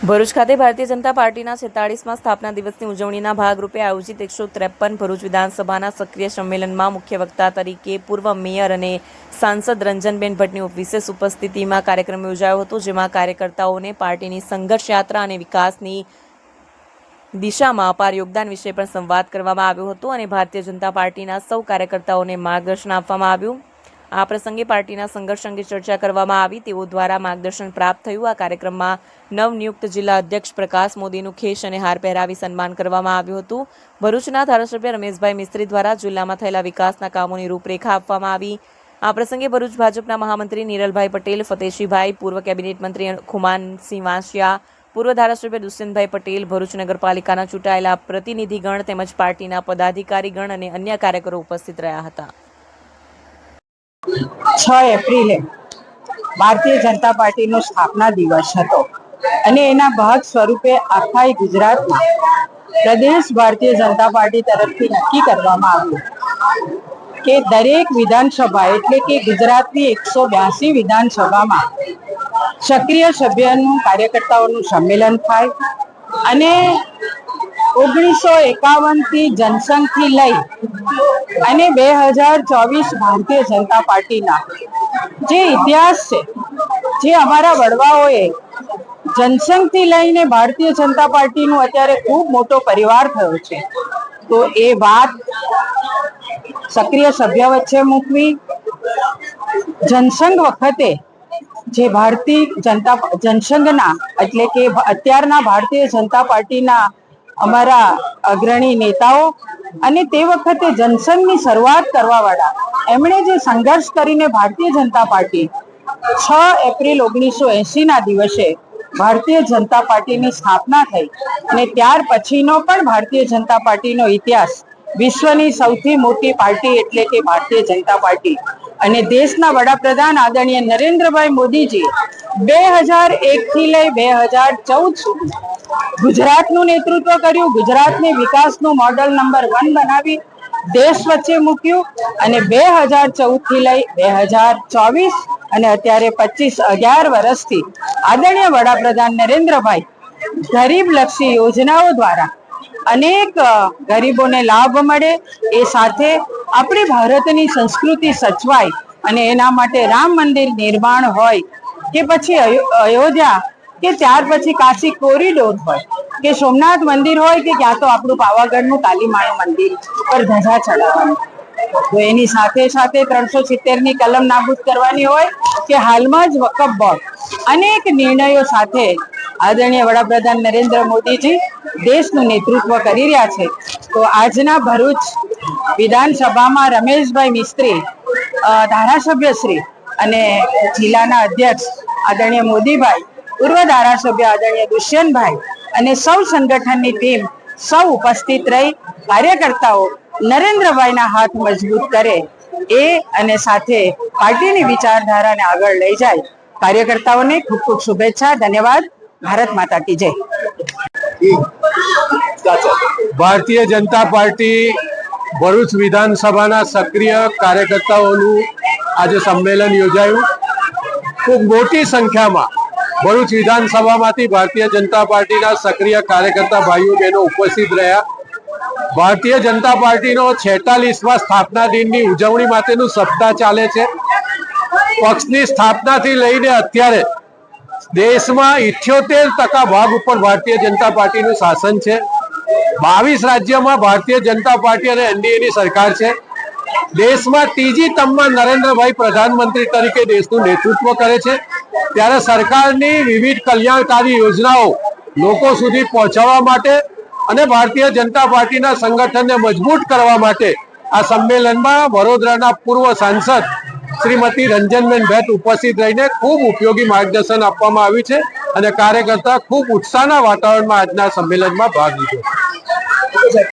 ભરૂચ ખાતે ભારતીય જનતા પાર્ટીના છેતાળીસમાં સ્થાપના દિવસની ઉજવણીના ભાગરૂપે આયોજિત એકસો ત્રેપન ભરૂચ વિધાનસભાના સક્રિય સંમેલનમાં મુખ્ય વક્તા તરીકે પૂર્વ મેયર અને સાંસદ રંજનબેન ભટ્ટની વિશેષ ઉપસ્થિતિમાં કાર્યક્રમ યોજાયો હતો, જેમાં કાર્યકર્તાઓને પાર્ટીની સંઘર્ષ યાત્રા અને વિકાસની દિશામાં અપાર યોગદાન વિશે પણ સંવાદ કરવામાં આવ્યો હતો અને ભારતીય જનતા પાર્ટીના સૌ કાર્યકર્તાઓને માર્ગદર્શન આપવામાં આવ્યું. આ પ્રસંગે પાર્ટીના સંઘર્ષ અંગે ચર્ચા કરવામાં આવી. તેઓ દ્વારા માર્ગદર્શન પ્રાપ્ત થયું. આ કાર્યક્રમમાં નવનિયુક્ત જિલ્લા અધ્યક્ષ પ્રકાશ મોદીનું ખેસ અને હાર પહેરાવી સન્માન કરવામાં આવ્યું હતું. ભરૂચના ધારાસભ્ય રમેશભાઈ મિસ્ત્રી દ્વારા જિલ્લામાં થયેલા વિકાસના કામોની રૂપરેખા આપવામાં આવી. આ પ્રસંગે ભરૂચ ભાજપના મહામંત્રી નિરલભાઈ પટેલ ફતેશીભાઈ પૂર્વ કેબિનેટ મંત્રી ખુમાનસિંહ વાંસિયા, પૂર્વ ધારાસભ્ય દુષ્યંતભાઈ પટેલ, ભરૂચ નગરપાલિકાના ચૂંટાયેલા પ્રતિનિધિગણ તેમજ પાર્ટીના પદાધિકારીગણ અને અન્ય કાર્યકરો ઉપસ્થિત રહ્યા હતા. છ એપ્રિલે ભારતીય જનતા પાર્ટીનો સ્થાપના દિવસ હતો. અને એના ભાગ સ્વરૂપે આખા ગુજરાતમાં પ્રદેશ ભારતીય જનતા પાર્ટી તરફથી નક્કી કરવામાં આવ્યું કે દરેક વિધાનસભા એટલે કે ગુજરાતની એકસો બ્યાસી વિધાનસભામાં સક્રિય સભ્યનું કાર્યકર્તાઓનું સંમેલન થાય અને ઓગણીસો એકાવનથી જનસંઘથી લઈ અને બે હજાર ચોવીસ ભારતીય જનતા પાર્ટીના જે ઇતિહાસ છે, જે અમારા વડવાઓએ જનસંઘથી લઈને ભારતીય જનતા પાર્ટીનું અત્યારે ખૂબ મોટો પરિવાર થયો છે. તો એ વાત સક્રિય સભ્ય વચ્ચે મૂકવી, જનસંઘ વખતે જે ભારતીય જનતા, જનસંઘના એટલે કે અત્યારના ભારતીય જનતા પાર્ટીના અમારા અગ્રણી નેતાઓ અને તે વખતે જનસંઘની શરૂઆત કરવાવાળા. એમણે જે સંઘર્ષ કરીને ભારતીય જનતા પાર્ટી છ એપ્રિલ ઓગણીસો એંશીના દિવસે ભારતીય જનતા પાર્ટીની સ્થાપના થઈ અને ત્યાર પછીનો પણ ભારતીય જનતા પાર્ટીનો ઇતિહાસ વિશ્વની સૌથી મોટી પાર્ટી એટલે કે ભારતીય જનતા પાર્ટી. અને દેશના વડાપ્રધાન આદરણીય નરેન્દ્રભાઈ મોદીજી બે હજાર એક થી લઈ બે હજાર ચૌદ સુધી ગુજરાતનું નેતૃત્વ કર્યું, ગુજરાતને વિકાસનું મોડલ નંબર વન બનાવી, દેશ વચ્ચે મૂક્યું અને બે હજાર ચૌદથી લઈ બે હજાર ચોવીસ અને અત્યારે પચીસ અગિયાર વર્ષથી આદરણીય વડાપ્રધાન નરેન્દ્રભાઈ ગરીબ યોજનાઓ દ્વારા અનેક ગરીબોને લાભ મળે, એ સાથે આપણી ભારતની સંસ્કૃતિ સચવાય અને એના માટે રામ મંદિર નિર્માણ હોય કે પછી અયોધ્યા કે ત્યાર પછી કાશી કોરિડોર હોય, કે સોમનાથ મંદિર હોય, કે ક્યાં તો આપણું પાવાગઢનું કાલીમાનું મંદિર પર ધજા ચડાવવાનું. તો એની સાથે સાથે ત્રણસો ની કલમ નાબૂદ કરવાની હોય, કે હાલમાં જ વકફ બોર્ડ અનેક નિર્ણયો સાથે આદરણીય વડાપ્રધાન નરેન્દ્ર મોદીજી દેશનું નેતૃત્વ કરી રહ્યા છે. તો આજના ભરૂચ વિધાનસભામાં રમેશભાઈ મિસ્ત્રી ધારાસભ્યશ્રી ધારાસભ્ય શ્રી અને જિલ્લાના અધ્યક્ષ આદરણીય મોદીભાઈ પૂર્વ ધારાસભ્ય આદરણીય દુષ્યંતભાઈ અને સૌ સંગઠનની ટીમ સૌ ઉપસ્થિત રહી કાર્યકર્તાઓ નરેન્દ્રભાઈના હાથ મજબૂત કરે એ અને સાથે પાર્ટીની વિચારધારાને આગળ લઈ જાય. કાર્યકર્તાઓને ખૂબ ખૂબ શુભેચ્છા, ધન્યવાદ. ભારત માતા કી જય. ભારતીય જનતા પાર્ટી ભરૂચ વિધાનસભાના સક્રિય કાર્યકર્તાઓનું આજે સંમેલન યોજાયું. ખૂબ મોટી સંખ્યામાં ભરૂચ વિધાનસભામાંથી ભારતીય જનતા પાર્ટીના સક્રિય કાર્યકર્તા ભાઈઓ બહેનો ઉપસ્થિત રહ્યા. ભારતીય જનતા પાર્ટીનો છેતાલીસમાં સ્થાપના દિનની ઉજવણી માટેનું સપ્તાહ ચાલે છે. પક્ષની સ્થાપનાથી લઈને અત્યારે દેશમાં ઇઠ્યોતેર ટકા ભાગ ઉપર ભારતીય જનતા પાર્ટીનું શાસન છે. બાવીસ રાજ્યમાં ભારતીય જનતા પાર્ટી અને એનડીએની સરકાર છે. દેશમાં ત્રીજી તમમાં નરેન્દ્રભાઈ પ્રધાનમંત્રી તરીકે દેશનું નેતૃત્વ કરે છે. ત્યારે સરકારની વિવિધ કલ્યાણકારી યોજનાઓ લોકો સુધી પહોંચાડવા માટે અને ભારતીય જનતા પાર્ટીના સંગઠનને મજબૂત કરવા માટે આ સંમેલનમાં વડોદરાના પૂર્વ સાંસદ શ્રીમતી રંજનબેન ભેટ ઉપસ્થિત રહીને ખૂબ ઉપયોગી માર્ગદર્શન આપવામાં આવ્યું છે અને કાર્યકર્તા ખૂબ ઉત્સાહના વાતાવરણમાં આજના સંમેલનમાં ભાગ લીધો.